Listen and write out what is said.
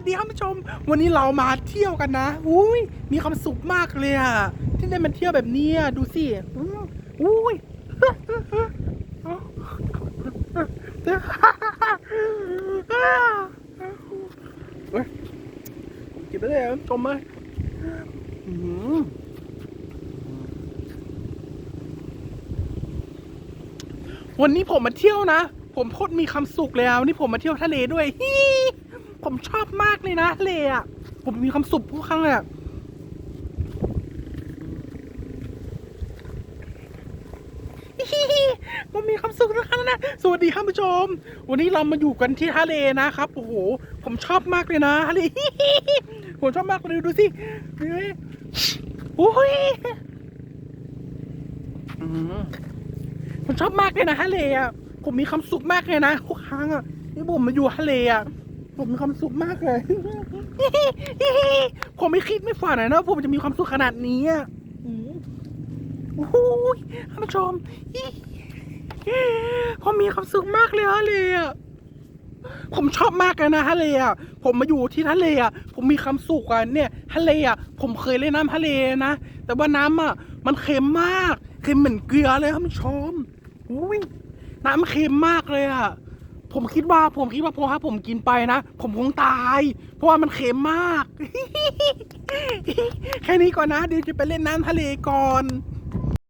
สดีท่านผู้ชม วันนี้เรามาเที่ยวกันนะอุ้ยมีความสุขมากเลยอะที่ได้มาเที่ยวแบบนี้ดูสิอุ้ยเฮ้ยกินไปเลยชมไหมวันนี้ผมมาเที่ยวนะ ผมโคตรมีความสุขแล้วนี่ผมมาเที่ยวทะเลด้วยฮี ผมชอบมากเลยนะทะเลอะ ผมมีความสุขทุกครั้งเลยอะฮิฮิผมมีความสุขทุกครั้งนะ สวัสดีท่านผู้ชม วันนี้เรามาอยู่กันที่ทะเลนะครับ โอ้โห ผมชอบมากเลยนะทะเลผมชอบมากเลยดูสิเฮ้ยโอ้ยผมชอบมากเลยนะทะเลอะ ผมมีความสุขมากเลยนะทุกครั้งอะที่ผมมาอยู่ทะเลอะ ผมมีความสุขมากเลย ผมไม่คิดไม่ฝันเลยนะผมจะมีความสุขขนาดนี้อะโอ้โหท่านผู้ชมผมมีความสุขมากเลยทะเลอะผมชอบมากเลยนะทะเลอะผมมาอยู่ที่ทะเลอะผมมีความสุขอะเนี่ยทะเลอะผมเคยเล่นน้ำทะเลนะ แต่ว่าน้ำอะมันเค็มมาก เค็มเหมือนเกลือเลยท่านผู้ชมอุ้ยน้ำเค็มมากเลยอะ ผมคิดว่าผมคิดว่าพอถ้าผมกินไปนะ ผมคงตาย เพราะว่ามันเค็มมาก แค่นี้ก่อนนะ เดี๋ยวจะไปเล่นน้ำทะเลก่อน